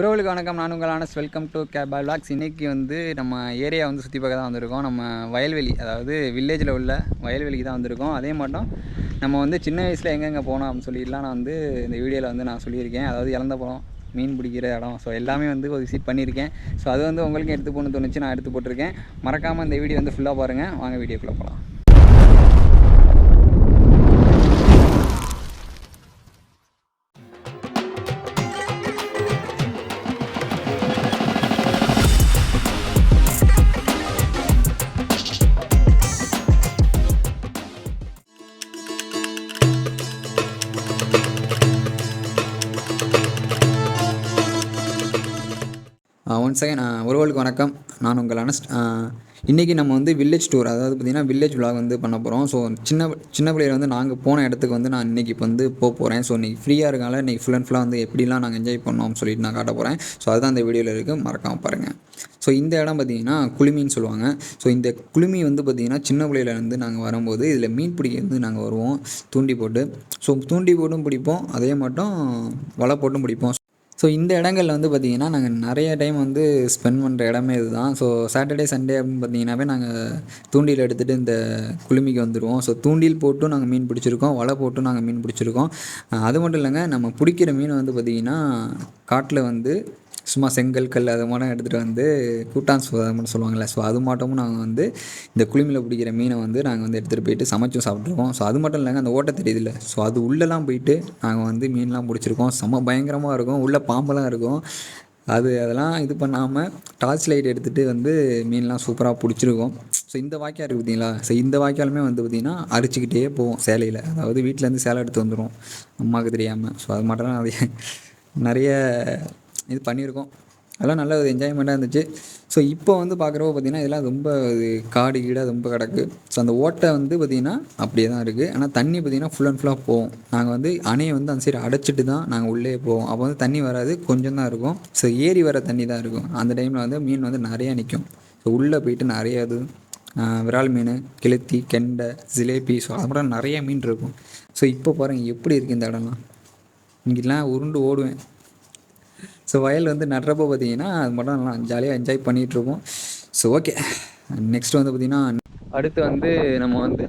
உறவுகளுக்கு வணக்கம். நான் உங்கள் ஆனஸ் வெல்கம் டு கேப் லாக்ஸ் இன்றைக்கி வந்து நம்ம ஏரியா வந்து சுற்றி பார்க்க தான் வந்திருக்கோம். நம்ம வயல்வெளி அதாவது வில்லேஜில் உள்ள வயல்வெளிக்கு தான் வந்திருக்கோம். அதே மட்டும் நம்ம வந்து சின்ன வயசில் எங்கெங்கே போனோம் அப்படின்னு சொல்லிட்டுலாம் நான் வந்து இந்த வீடியோவில் வந்து நான் சொல்லியிருக்கேன். அதாவது இழந்த போகிறோம் மீன் பிடிக்கிற இடம். ஸோ எல்லாமே வந்து விசிட் பண்ணியிருக்கேன். ஸோ அது வந்து உங்களுக்கு எடுத்து போகணும்னு தோணுச்சு. நான் எடுத்து போட்டிருக்கேன். மறக்காமல் இந்த வீடியோ வந்து ஃபுல்லாக பாருங்கள் வாங்க வீடியோக்குள்ளே போகலாம் ஒன்ஸ் செகண்ட் ஒருவர்களுக்கு வணக்கம். நான் உங்கள் அனஸ்ட் இன்றைக்கி நம்ம வந்து வில்லேஜ் டூர் அதாவது பார்த்திங்கன்னா வில்லேஜ் விலாக் வந்து பண்ண போகிறோம் ஸோ சின்ன சின்ன பிள்ளையில வந்து நாங்கள் போன இடத்துக்கு வந்து நான் இன்றைக்கி இப்போ வந்து போக போகிறேன் ஸோ இன்றைக்கி ஃப்ரீயாக இருக்கால இன்றைக்கி ஃபுல் அண்ட் ஃபுல்லாக வந்து எப்படிலாம் நாங்கள் என்ஜாய் பண்ணோம்னு சொல்லிட்டு நான் காட்ட போகிறேன் ஸோ அதுதான் அந்த வீடியோவில் இருக்குது மறக்காமல் பாருங்கள் ஸோ இந்த இடம் பார்த்திங்கன்னா குளுமின்னு சொல்லுவாங்க. ஸோ இந்த குளுமி வந்து பார்த்திங்கன்னா சின்ன பிள்ளையிலேருந்து நாங்கள் வரும்போது இதில் மீன் பிடிக்க வந்து நாங்கள் வருவோம். தூண்டி போட்டு. ஸோ தூண்டி போட்டும் பிடிப்போம். அதே மட்டும் வலை போட்டும் பிடிப்போம். ஸோ இந்த இடங்கள்ல வந்து பார்த்திங்கன்னா நாங்கள் நிறைய டைம் வந்து ஸ்பெண்ட் பண்ணுற இடமே இதுதான். ஸோ சாட்டர்டே சண்டே அப்படின்னு பார்த்தீங்கன்னாவே நாங்கள் தூண்டில் எடுத்துகிட்டு இந்த குளுமிக்கு வந்துடுவோம் ஸோ தூண்டில் போட்டும் நாங்கள் மீன் பிடிச்சிருக்கோம். வலை போட்டும் நாங்கள் மீன் பிடிச்சிருக்கோம். அது மட்டும் இல்லைங்க நம்ம பிடிக்கிற மீன் வந்து பார்த்திங்கன்னா காட்டில் வந்து சும்மா செங்கல் கல் அது மாதிரி எடுத்துகிட்டு வந்து கூட்டான் சோ அது மட்டும் சொல்லுவாங்கள்ல ஸோ அது மட்டும் நாங்கள் வந்து இந்த குளுமியில் பிடிக்கிற மீனை வந்து நாங்கள் வந்து எடுத்துகிட்டு போயிட்டு சமைச்சும் சாப்பிட்ருவோம் ஸோ அது மட்டும் இல்லைங்க அந்த ஓட்டை தெரியுதுல்ல. ஸோ அது உள்ளெல்லாம் போயிட்டு நாங்கள் வந்து மீன்லாம் பிடிச்சிருக்கோம். செம்ம பயங்கரமாக இருக்கும். உள்ளே பாம்பெல்லாம் இருக்கும். அது அதெல்லாம் இது பண்ணாமல் டார்ச் லைட் எடுத்துகிட்டு வந்து மீன்லாம் சூப்பராக பிடிச்சிருக்கோம். ஸோ இந்த வாய்க்கால் இருக்குது பார்த்தீங்களா ஸோ இந்த வாய்க்காலுமே வந்து பார்த்திங்கன்னா அரிச்சிக்கிட்டே போவோம் சேலையில். அதாவது வீட்டிலேருந்து சேலை எடுத்து வந்துடும் அம்மாவுக்கு தெரியாமல் ஸோ அது மட்டும் அது நிறைய இது பண்ணியிருக்கோம். அதெல்லாம் நல்ல ஒரு என்ஜாய்மெண்ட்டாக இருந்துச்சு. ஸோ இப்போ வந்து பார்க்குறப்ப பார்த்திங்கன்னா இதெல்லாம் ரொம்ப இது காடு கீடாக ரொம்ப கிடக்கு. ஸோ அந்த ஓட்டை வந்து பார்த்திங்கன்னா அப்படியே தான் இருக்குது ஆனால் தண்ணி பார்த்திங்கன்னா ஃபுல் அண்ட் ஃபுல்லாக போவோம் நாங்கள் வந்து அணையை வந்து அந்த சைடு அடைச்சிட்டு தான் நாங்கள் உள்ளே போவோம். அப்போ வந்து தண்ணி வராது கொஞ்சம் தான் இருக்கும். ஸோ ஏரி வர தண்ணி தான் இருக்கும். அந்த டைமில் வந்து மீன் வந்து நிறையா நிற்கும் ஸோ உள்ளே போயிட்டு நிறையா இது விரால் மீன் கிளத்தி கெண்டை ஜிலேபி ஸோ அப்புறம் நிறைய மீன் இருக்கும். ஸோ இப்போ பாருங்கள் எப்படி இருக்குது இந்த இடம்லாம். இங்கெல்லாம் உருண்டு ஓடுவேன். ஸோ வயல் வந்து நடுறப்போ பார்த்தீங்கன்னா அது மட்டும் நல்லா ஜாலியாக என்ஜாய் பண்ணிகிட்ருப்போம் ஸோ ஓகே நெக்ஸ்ட் வந்து பார்த்திங்கன்னா அடுத்து வந்து நம்ம வந்து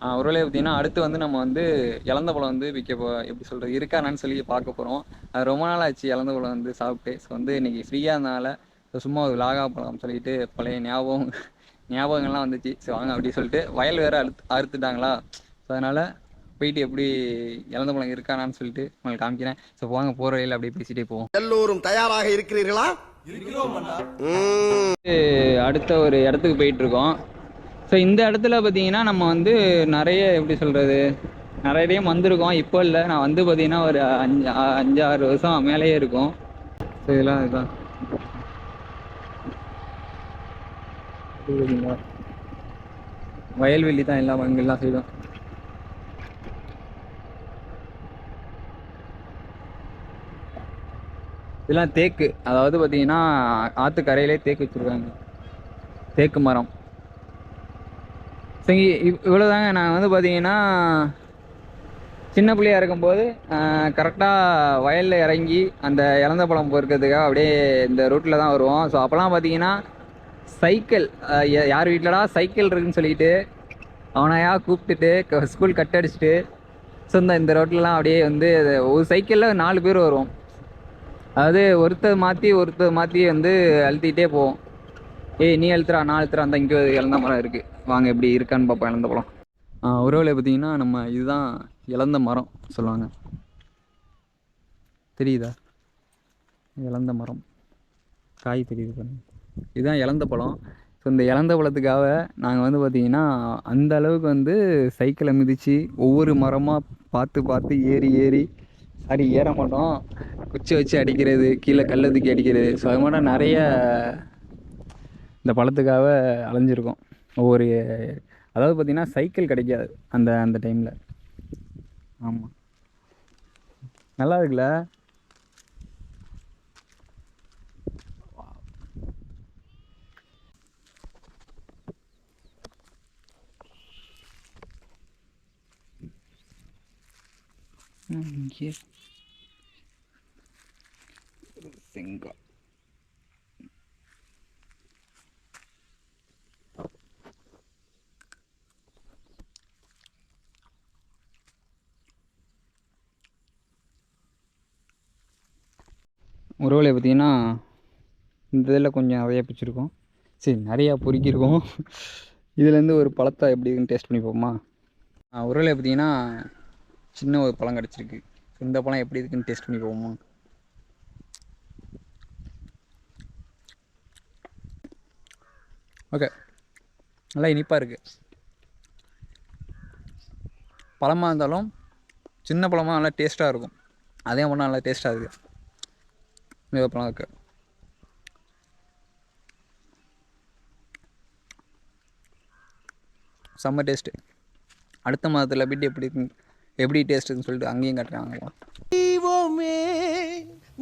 ஒருவேளை பார்த்தீங்கன்னா அடுத்து வந்து நம்ம வந்து இழந்த பழம் வந்து விற்க போ எப்படி சொல்கிறது இருக்கானான்னு சொல்லி பார்க்க போகிறோம் அது ரொம்ப நாள் ஆச்சு இழந்த பழம் வந்து சாப்பிட்டு. ஸோ வந்து இன்றைக்கி ஃப்ரீயாக இருந்தனால ஸோ சும்மா ஒரு லாகா பழம் சொல்லிட்டு பழைய ஞாபகம் ஞாபகங்கள்லாம் வந்துச்சு. ஸோ வாங்க அப்படி சொல்லிட்டு வயல் வேறு அறுத்து அறுத்துட்டாங்களா? ஸோ அதனால் போயிட்டு எப்படி இழந்த பழம் இருக்கானான்னு சொல்லிட்டு உங்களுக்கு காமிக்கிறேன். ஸோ வாங்க போகிற வழியில் அப்படியே பேசிட்டே போவோம். எல்லோரும் தயாராக இருக்கிறீர்களா? அடுத்த ஒரு இடத்துக்கு போயிட்டு இருக்கோம் ஸோ இந்த இடத்துல பார்த்தீங்கன்னா நம்ம வந்து நிறைய எப்படி சொல்கிறது நிறைய டைம் வந்திருக்கோம். இப்போ இல்லை நான் வந்து பார்த்தீங்கன்னா ஒரு அஞ்சு அஞ்சு ஆறு வருஷம் மேலேயே இருக்கும். ஸோ இதெல்லாம் இதுதான்? வயல்வெளி தான் எல்லாம் அங்கே எல்லாம் செய்தோம் இதெல்லாம் தேக்கு. அதாவது பார்த்தீங்கன்னா ஆற்றுக்கரையிலே தேக்கு வச்சுருக்காங்க. தேக்கு மரம். சரி இவ்வளோதாங்க நான் வந்து பார்த்தீங்கன்னா சின்ன பிள்ளையா இருக்கும்போது கரெக்டாக வயலில் இறங்கி அந்த இறந்த பழம் பொறுக்கிறதுக்காக அப்படியே இந்த ரூட்டில் தான் வருவோம். ஸோ அப்போல்லாம் பார்த்தீங்கன்னா சைக்கிள் யார் வீட்டிலடா சைக்கிள் இருக்குன்னு சொல்லிட்டு அவனையா கூப்பிட்டுட்டு ஸ்கூல் கட் அடிச்சுட்டு ஸோ இந்த இந்த ரோட்லலாம் அப்படியே வந்து ஒரு சைக்கிளில் நாலு பேர் வருவோம். அதாவது ஒருத்தர் மாற்றி ஒருத்தர் மாற்றி வந்து அழுத்திட்டே போவோம். ஏய் நீ அழுத்துறா நான் அழுத்துறா அந்த இங்கே இழந்த மரம் இருக்குது வாங்க எப்படி இருக்கான்னு பார்ப்போம் இழந்த பழம். உறவில் பார்த்தீங்கன்னா நம்ம இதுதான் இழந்த மரம் சொல்லுவாங்க. தெரியுதா? இழந்த மரம். காய் தெரியுது பாருங்க. இதுதான் இழந்த பழம். ஸோ இந்த இழந்த பழத்துக்காக நாங்கள் வந்து பார்த்திங்கன்னா அந்த அளவுக்கு வந்து சைக்கிளை மிதித்து ஒவ்வொரு மரமாக பார்த்து பார்த்து ஏறி ஏறி சாரி ஏற மாட்டோம். குச்சி வச்சு அடிக்கிறது கீழே கல்லை தூக்கி அடிக்கிறது ஸோ அது மாதிரி நிறைய இந்த பழத்துக்காக அலைஞ்சிருக்கோம். ஒவ்வொரு அதாவது பார்த்திங்கன்னா சைக்கிள் கிடைக்காது அந்த அந்த டைமில் ஆமாம் நல்லா இருக்குல்ல? ம், இங்கே உறவுல பார்த்தீங்கன்னா இந்த இதில் கொஞ்சம் நிறையா பிடிச்சிருக்கோம் சரி நிறையா பொறுக்கியிருக்கோம் இதுலேருந்து ஒரு பழத்தை எப்படி இருக்குன்னு டேஸ்ட் பண்ணி போமா உருளை பார்த்தீங்கன்னா சின்ன ஒரு பழம் கிடச்சிருக்கு. இந்த பழம் எப்படி இருக்குன்னு டேஸ்ட் பண்ணி பார்ப்போமா? ஓகே. நல்லா இனிப்பாக இருக்குது பழமாக இருந்தாலும் சின்ன பழமாக நல்லா டேஸ்ட்டாக இருக்கும். அதே மட்டும் நல்லா டேஸ்ட்டாக இருக்குது இந்த பழம் இருக்குது செம்ம டேஸ்ட்டு அடுத்த மாதத்தில் போயிட்டு எப்படி இருக்குன்னு எப்படி டேஸ்ட்டுன்னு சொல்லிட்டு அங்கேயும் காட்டுறாங்க தெய்வமே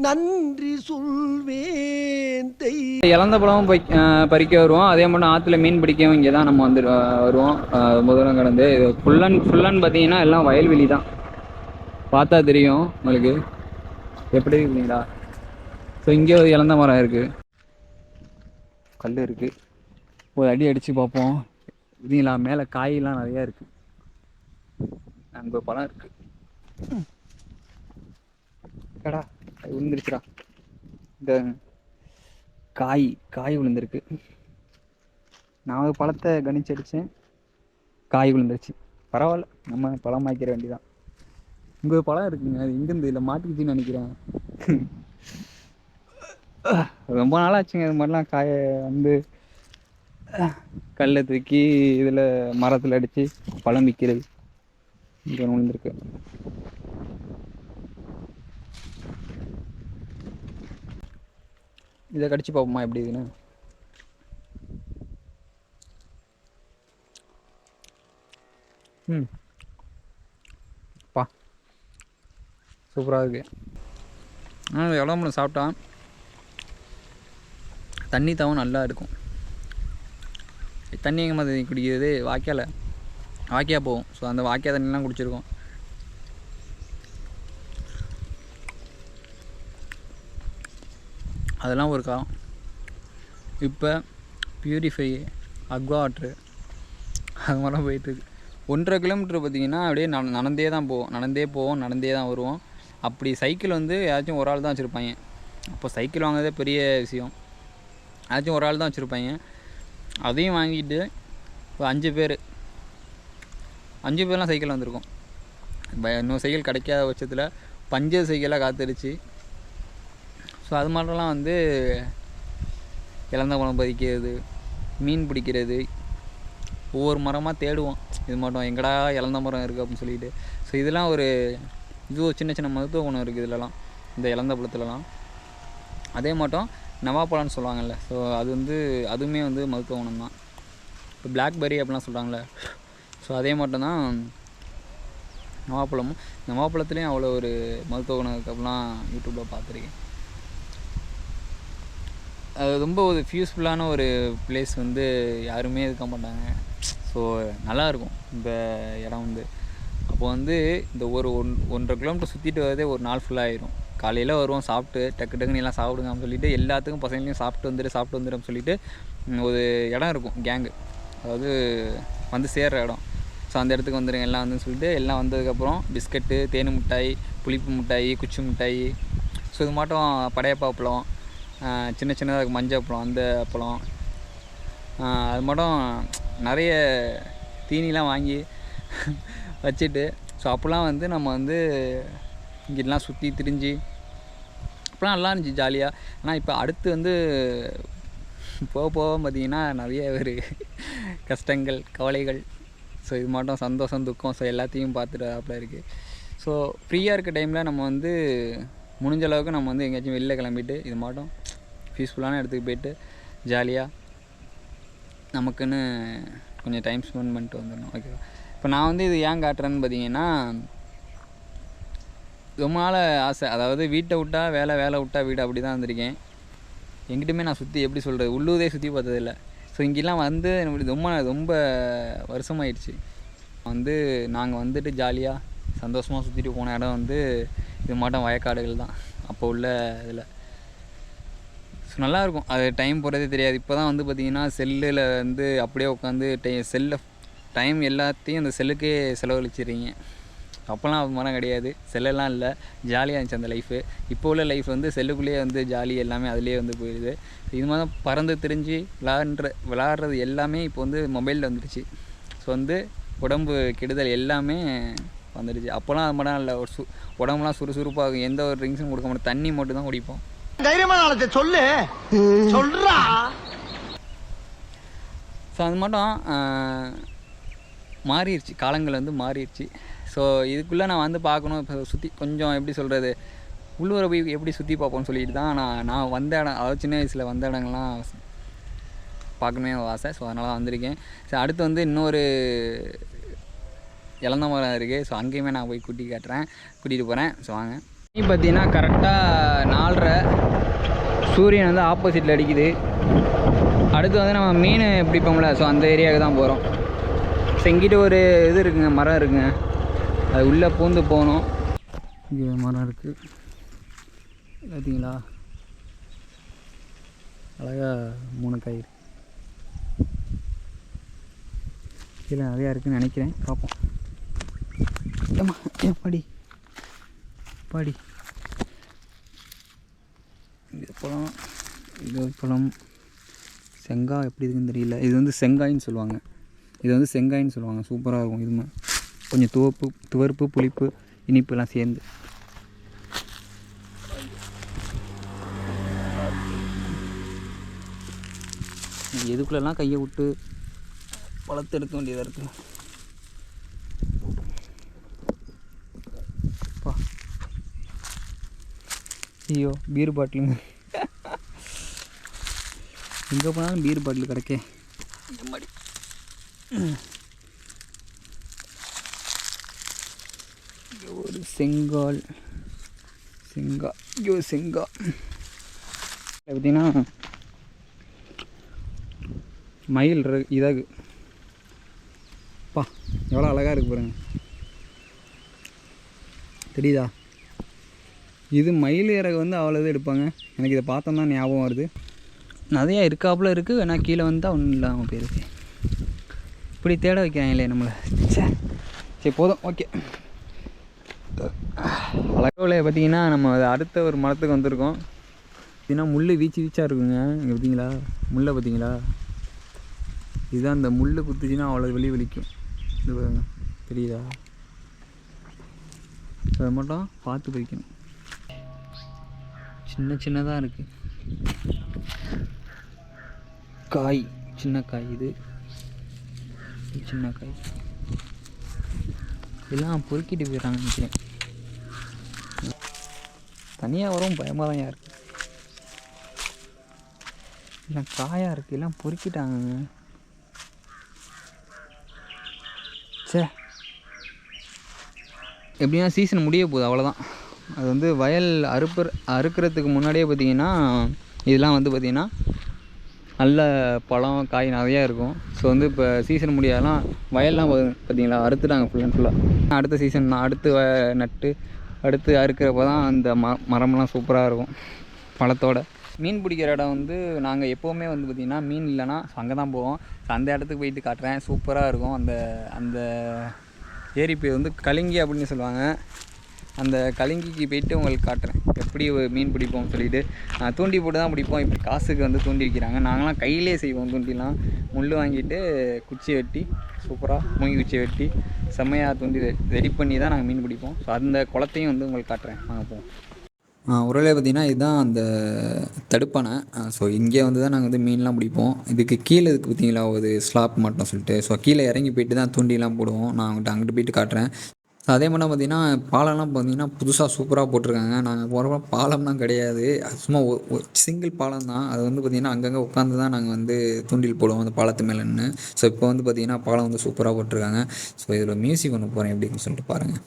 நன்றி சொல்வேன் இழந்த பழமும் பறிக்க வருவோம். அதே மட்டும் ஆற்றுல மீன் பிடிக்கவும் இங்கே தான் நம்ம வந்து வருவோம். முதலம் கடந்து. இது ஃபுல்லன் ஃபுல்லன் பார்த்தீங்கன்னா எல்லாம் வயல்வெளி தான் பார்த்தா தெரியும் உங்களுக்கு. எப்படி இருக்குங்களா? ஸோ இங்கே ஒரு இழந்த மரம் இருக்குது கல் இருக்குது ஒரு அடி அடித்து பார்ப்போம். இதுங்களா மேலே காயெல்லாம் நிறையா இருக்குது அங்கே பழம் இருக்குது கடா அது விழுந்துருச்சுடா. இந்த காய் காய் விழுந்திருக்கு. நான் ஒரு பழத்தை கணிச்சு அடித்தேன் காய் விழுந்துருச்சு. பரவாயில்ல நம்ம பழம் ஆக்கிற வேண்டியதான் இங்கே ஒரு பழம் இருக்குங்க. அது எங்கேருந்து? இல்லை மாட்டிக்கிச்சுன்னு நினைக்கிறேன். ரொம்ப நாளாச்சுங்க இது மாதிரிலாம் காய வந்து கல்லை தூக்கி இதில் மரத்தில் அடித்து பழம் விற்கிறது இங்கே விழுந்திருக்கு இதை கடிச்சு பார்ப்போமா எப்படி இதுன்னு ம். பா. சூப்பராக இருக்கு. ஆனால் மணி சாப்பிட்டான். தண்ணி தவம் நல்லா இருக்கும். தண்ணி எங்கே மாதிரி குடிக்கிறது வாய்க்கால வாய்க்கா போகும். ஸோ அந்த வாய்க்கா தண்ணிலாம் குடிச்சிருக்கோம். அதெல்லாம் ஒரு காலம் இப்போ பியூரிஃபை அக்வா வாட்ரு அது மாதிரிலாம் போயிட்டுருக்கு. ஒன்றரை கிலோமீட்டர் பார்த்தீங்கன்னா அப்படியே நட நடந்தே தான் போவோம். நடந்தே போவோம் நடந்தே தான் வருவோம். அப்படி சைக்கிள் வந்து ஏதாச்சும் ஒரு ஆள் தான் வச்சுருப்பாங்க. அப்போ சைக்கிள் வாங்குறதே பெரிய விஷயம். ஏதாச்சும் ஒரு ஆள் தான் வச்சுருப்பாங்க. அதையும் வாங்கிட்டு ஒரு அஞ்சு பேர். அஞ்சு பேர்லாம் சைக்கிள் வந்திருக்கோம். இப்போ இன்னும் சைக்கிள் கிடைக்காத பட்சத்தில் பஞ்சர் சைக்கிளாக காத்துடுச்சு ஸோ அது மாதிரிலாம் வந்து இழந்த பழம் பதிக்கிறது மீன் பிடிக்கிறது ஒவ்வொரு மரமாக தேடுவோம். இது மட்டும் எங்கடா இழந்த மரம் இருக்குது அப்படின்னு சொல்லிட்டு. ஸோ இதெல்லாம் ஒரு இது ஒரு சின்ன சின்ன மருத்துவ குணம் இருக்குது இதுலலாம். இந்த இழந்த பழத்துலலாம். அதே மட்டும் நவாப்பழம்னு சொல்லுவாங்கல்ல. ஸோ அது வந்து அதுவுமே வந்து மருத்துவ குணம் தான். இப்போ பிளாக்பெர்ரி அப்படிலாம் சொல்கிறாங்களே ஸோ அதே மட்டும் தான் நவாப்பழமும். நவாப்பழத்துலேயும் அவ்வளோ ஒரு மருத்துவ குணம் அப்படிலாம் யூடியூப்பில் பார்த்துருக்கேன். அது ரொம்ப ஒரு ஃபியூஸ்ஃபுல்லான ஒரு பிளேஸ் வந்து யாருமே இருக்க மாட்டாங்க. ஸோ நல்லாயிருக்கும் இந்த இடம் வந்து. அப்போ வந்து இந்த ஒரு ஒன் ஒன்றரை கிலோமீட்டர் சுற்றிட்டு வரதே ஒரு நாள் ஃபுல்லாக ஆயிரும். காலையில் வருவோம் சாப்பிட்டு டக்கு டக்குன்னு எல்லாம் சாப்பிடுங்க அப்படின்னு சொல்லிட்டு எல்லாத்துக்கும் பசங்களையும் சாப்பிட்டு வந்துடு சாப்பிட்டு வந்துடும் சொல்லிட்டு ஒரு இடம் இருக்கும் கேங்கு அதாவது வந்து சேர்ற இடம். ஸோ அந்த இடத்துக்கு வந்துடுங்க எல்லாம் வந்து சொல்லிட்டு எல்லாம் வந்ததுக்கப்புறம் பிஸ்கட்டு தேனு மிட்டாய் புளிப்பு மிட்டாய் குச்சி மிட்டாய். ஸோ இது மட்டும் படையப்பா பழம் சின்ன சின்னதாக மஞ்சள் பழம் அந்த பழம் அது மட்டும் நிறைய தீனிலாம் வாங்கி வச்சுட்டு ஸோ அப்போல்லாம் வந்து நம்ம வந்து இங்கெல்லாம் சுற்றி திரிஞ்சு அப்போலாம் நல்லா இருந்துச்சு ஜாலியாக ஆனால் இப்போ அடுத்து வந்து போக போக பார்த்தீங்கன்னா நிறைய ஒரு கஷ்டங்கள் கவலைகள். ஸோ இது மட்டும் சந்தோஷம் துக்கம். ஸோ எல்லாத்தையும் பார்த்துட்டு இருக்குது ஸோ ஃப்ரீயாக இருக்க டைமில் நம்ம வந்து முடிஞ்ச அளவுக்கு நம்ம வந்து எங்கேயாச்சும் வெளில கிளம்பிட்டு இது மட்டும் பீஸ்ஃபுல்லான இடத்துக்கு போயிட்டு ஜாலியாக நமக்குன்னு கொஞ்சம் டைம் ஸ்பெண்ட் பண்ணிட்டு வந்துடணும். ஓகேவா இப்போ நான் வந்து இது ஏன் காட்டுறேன்னு பார்த்தீங்கன்னா ரொம்ப நாள் ஆசை. அதாவது வீட்டை விட்டா வேலை வேலை விட்டா வீடு அப்படி தான் வந்திருக்கேன் எங்கிட்டுமே நான் சுற்றி எப்படி சொல்கிறது உள்ளூரே சுற்றி பார்த்ததில்ல. ஸோ இங்கெல்லாம் வந்து நம்மளுக்கு ரொம்ப ரொம்ப வருஷமாயிடுச்சு. வந்து நாங்கள் வந்துட்டு ஜாலியாக சந்தோஷமாக சுற்றிட்டு போன இடம் வந்து இது மாட்டம் வயக்காடுகள் தான். அப்போ உள்ள இதில். ஸோ நல்லாயிருக்கும். அது டைம் போகிறதே தெரியாது. இப்போ தான் வந்து பார்த்திங்கன்னா செல்லில் வந்து அப்படியே உட்காந்து டை செல்லில் டைம் எல்லாத்தையும் அந்த செல்லுக்கே செலவழிச்சிடுறீங்க. அப்போல்லாம் மரம் கிடையாது. செல்லெல்லாம் இல்லை. ஜாலியாக இருந்துச்சு அந்த லைஃபு இப்போ உள்ள லைஃப் வந்து செல்லுக்குள்ளேயே வந்து ஜாலி எல்லாமே அதுலேயே வந்து போயிடுது. இது மாதிரி தான் பறந்து திரிஞ்சு விளாட்ற விளாட்றது எல்லாமே இப்போ வந்து மொபைலில் வந்துடுச்சு. ஸோ வந்து உடம்பு கெடுதல் எல்லாமே வந்துடுச்சு. அப்போல்லாம் அது மட்டும் இல்லை. ஒரு சு உடம்புலாம் சுறுசுறுப்பாகும் எந்த ஒரு ட்ரிங்க்ஸும் கொடுக்க மாட்டோம். தண்ணி மட்டும் தான் குடிப்போம். தைரியமான சொல்லு. சொல்றா. ஸோ அது மட்டும் மாறிடுச்சு. காலங்கள் வந்து மாறிடுச்சு. ஸோ இதுக்குள்ளே நான் வந்து பார்க்கணும். இப்போ சுற்றி கொஞ்சம் எப்படி சொல்கிறது உள்ளூரை போய் எப்படி சுற்றி பார்ப்போம்னு சொல்லிட்டு தான் நான் நான் வந்த இடம் அதாவது சின்ன வயசில் வந்த இடங்கள்லாம் பார்க்கணுமே ஒரு ஆசை. ஸோ அதனால் தான் வந்திருக்கேன். ஸோ அடுத்து வந்து இன்னொரு இளந்த மரம் இருக்குது ஸோ அங்கேயுமே நான் போய் கூட்டி காட்டுறேன். கூட்டிகிட்டு போகிறேன் ஸோ வாங்க. நீ பார்த்தீங்கன்னா கரெக்டாக நாலரை சூரியன் வந்து ஆப்போசிட்டில் அடிக்குது. அடுத்து வந்து நம்ம மீன் பிடிப்போம்ல. ஸோ அந்த ஏரியாவுக்கு தான் போகிறோம் ஸோ இங்கிட்ட ஒரு இது இருக்குங்க மரம் இருக்குங்க. அது உள்ளே பூந்து போகணும். இங்கே மரம் இருக்குது பார்த்தீங்களா அழகா மூணு கயிறு கீழே நிறையா இருக்குதுன்னு நினைக்கிறேன். பார்ப்போம். ஏம்மா ஏன் பாடி. பாடி. இது பழம் இது பழம். செங்காய் எப்படி இருக்குன்னு தெரியல. இது வந்து செங்காயின்னு சொல்லுவாங்க. இது வந்து செங்காயின்னு சொல்லுவாங்க. சூப்பராக இருக்கும். இதுமே கொஞ்சம் துவப்பு துவர்ப்பு புளிப்பு இனிப்புலாம் சேர்ந்து. எதுக்குள்ளெல்லாம் கையை விட்டு பழத்தை எடுக்க வேண்டியதாக இருக்குது ஐயோ பீர் பாட்டிலுங்க எங்கே போனாலும் பீர் பாட்டில் கிடைக்கே. இந்த மாதிரி ஒரு செங்கால். செங்கா ஐயோ செங்கா. பார்த்தீங்கன்னா மயில் இரு- இதாகு. பா எவ்வளோ அழகாக இருக்கு பாருங்க. தெரியுதா? இது மயில் இறகு வந்து அவ்வளோ இது எடுப்பாங்க. எனக்கு இதை பார்த்தோம் தான் ஞாபகம் வருது. நிறையா இருக்காப்புல இருக்குது வேணா கீழே வந்தால் ஒன்றும் இல்லாமல் போயிருக்கு. இப்படி தேட வைக்கிறாங்களே நம்மளை. ச்சே. சரி போதும். ஓகே. அழகோலையை பார்த்தீங்கன்னா நம்ம அடுத்த ஒரு மரத்துக்கு வந்திருக்கோம். இதுனா முள் வீச்சு வீச்சாக இருக்குங்க. இங்கே பார்த்தீங்களா? முள்ளை பார்த்தீங்களா? இதுதான் அந்த முள் குத்துச்சுன்னா அவ்வளோ வெளி வலிக்கும் இது பாருங்க. தெரியுதா? அதை மட்டும் பார்த்து பறிக்கணும். சின்ன சின்னதாக இருக்குது காய். சின்ன காய் இது. சின்ன காய். இதெல்லாம் பொறுக்கிட்டு போயிடறாங்க நினைக்கிறேன். தனியாக வரும் பயமாக தான் இருக்குது எல்லாம் காயாக இருக்குது எல்லாம் பொறுக்கிட்டாங்க. சே எப்படின்னா சீசன் முடிய போகுது அவ்வளோதான் அது வந்து வயல் அறுப்புற அறுக்கிறதுக்கு முன்னாடியே பார்த்தீங்கன்னா இதெல்லாம் வந்து பார்த்திங்கன்னா நல்ல பழம் காய் நிறையா இருக்கும். ஸோ வந்து இப்போ சீசன் முடியாதெல்லாம் வயல்லாம் பார்த்தீங்களா அறுத்துட்டாங்க ஃபுல் அண்ட் ஃபுல்லாக அடுத்த சீசன் தான் அடுத்து வ- நட்டு அடுத்து அறுக்கிறப்ப தான் அந்த ம மரம்லாம் சூப்பராக இருக்கும். பழத்தோட. மீன் பிடிக்கிற இடம் வந்து நாங்கள் எப்போவுமே வந்து பார்த்திங்கன்னா மீன் இல்லைன்னா அங்கே தான் போவோம். அந்த இடத்துக்கு போயிட்டு காட்டுறேன். சூப்பராக இருக்கும். அந்த அந்த ஏரி பேர் வந்து கலிங்கி அப்படின்னு சொல்லுவாங்க. அந்த கலிங்கிக்கு போயிட்டு உங்களுக்கு காட்டுறேன். எப்படி மீன் பிடிப்போம்னு சொல்லிட்டு. தூண்டி போட்டு தான் பிடிப்போம். இப்படி காசுக்கு வந்து தூண்டி வைக்கிறாங்க நாங்களாம் கையிலே செய்வோம் தூண்டிலாம். முள் வாங்கிட்டு குச்சி வெட்டி சூப்பராக மூங்கி குச்சியை வெட்டி செம்மையாக தூண்டி ரெடி பண்ணி தான் நாங்கள் மீன் பிடிப்போம். ஸோ அந்த குளத்தையும் வந்து உங்களுக்கு காட்டுறேன். வாங்க போவோம். உரலே பார்த்தீங்கன்னா இதுதான் அந்த தடுப்பானை ஸோ இங்கே வந்து தான் நாங்கள் வந்து மீன்லாம் பிடிப்போம். இதுக்கு கீழே இதுக்கு பார்த்தீங்களா ஒரு ஸ்லாப் மாட்டோம் சொல்லிட்டு. ஸோ கீழே இறங்கி போயிட்டு தான் தூண்டிலாம் போடுவோம். நான் அவங்ககிட்ட அங்கிட்டு போயிட்டு காட்டுறேன். அதே மாதிரி பார்த்தீங்கன்னா பாலம்லாம் பார்த்தீங்கன்னா புதுசாக சூப்பராக போட்டிருக்காங்க. நாங்கள் போகிறப்ப பாலம்லாம் கிடையாது. அது சும்மா சிங்கிள் பாலம் தான் அது வந்து பார்த்திங்கன்னா அங்கங்கே உட்காந்து தான் நாங்கள் வந்து தூண்டில் போடுவோம் அந்த பாலத்து மேலே நின்று ஸோ இப்போ வந்து பார்த்திங்கன்னா பாலம் வந்து சூப்பராக போட்டிருக்காங்க. ஸோ இதில் மியூசிக் ஒன்று போகிறேன் எப்படின்னு சொல்லிட்டு பாருங்கள்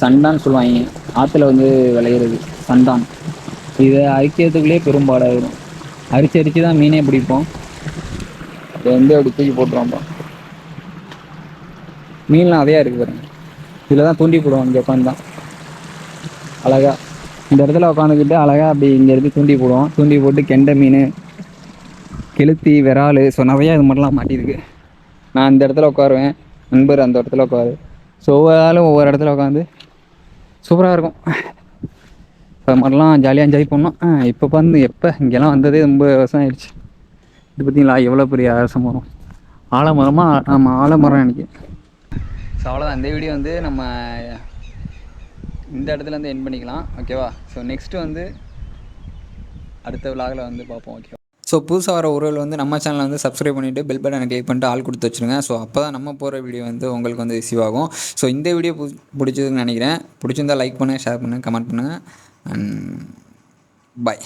சண்டான்னு சொல்லுவாங்க. ஆற்றுல வந்து விளையிறது சண்டான். இதை அரிக்கிறதுக்குள்ளே பெரும்பாடாயிடும் அரிச்சு அரிச்சு தான் மீனே பிடிப்போம். இதை வந்து அப்படி தூக்கி போட்டுருவோம்ப்பா மீன்லாம் அதையா இருக்கு பாருங்க. இதில் தான் தூண்டி போடுவோம் இங்கே உட்காந்து தான் அழகா. இந்த இடத்துல உட்காந்துக்கிட்டு அழகாக அப்படி இங்கே இருந்து தூண்டி போடுவோம். தூண்டி போட்டு கெண்டை மீன் கெளுத்தி விரால் ஸோ நிறையா இது மாதிரிலாம் மாட்டியிருக்கு. நான் இந்த இடத்துல உட்காருவேன். நண்பர் அந்த இடத்துல உட்காரு. ஸோ ஒவ்வொரு ஆளும் ஒவ்வொரு இடத்துல உட்காந்து சூப்பராக இருக்கும். அது மாதிரிலாம் ஜாலியாக என்ஜாய் பண்ணோம். இப்போ பார்த்து எப்போ? இங்கெல்லாம் வந்ததே ரொம்ப வருஷம் ஆயிடுச்சு. இது பார்த்திங்களா எவ்வளோ பெரிய அரசம் மரம்? ஆலமரமாக நம்ம ஆலமரம் நினைக்கிறேன். ஸோ அவ்வளோதான் இந்த வீடியோ வந்து நம்ம இந்த இடத்துல வந்து என் பண்ணிக்கலாம். ஓகேவா ஸோ நெக்ஸ்ட்டு வந்து அடுத்த விலாகில் வந்து பார்ப்போம். ஓகே ஸோ புதுசாக வர உறவுகள் வந்து நம்ம சேனலை வந்து சப்ஸ்கிரைப் பண்ணிவிட்டு பெல் பட்டனை கிளிக் பண்ணிட்டு ஆள் கொடுத்து வச்சுருங்க. ஸோ அப்போ தான் நம்ம போகிற வீடியோ வந்து உங்களுக்கு வந்து ரிசீவ் ஆகும். ஸோ இந்த வீடியோ பிடிச்சதுன்னு நினைக்கிறேன். பிடிச்சிருந்தா லைக் பண்ணுங்கள் ஷேர் பண்ணுங்கள் கமெண்ட் பண்ணுங்கள் அண்ட் பாய்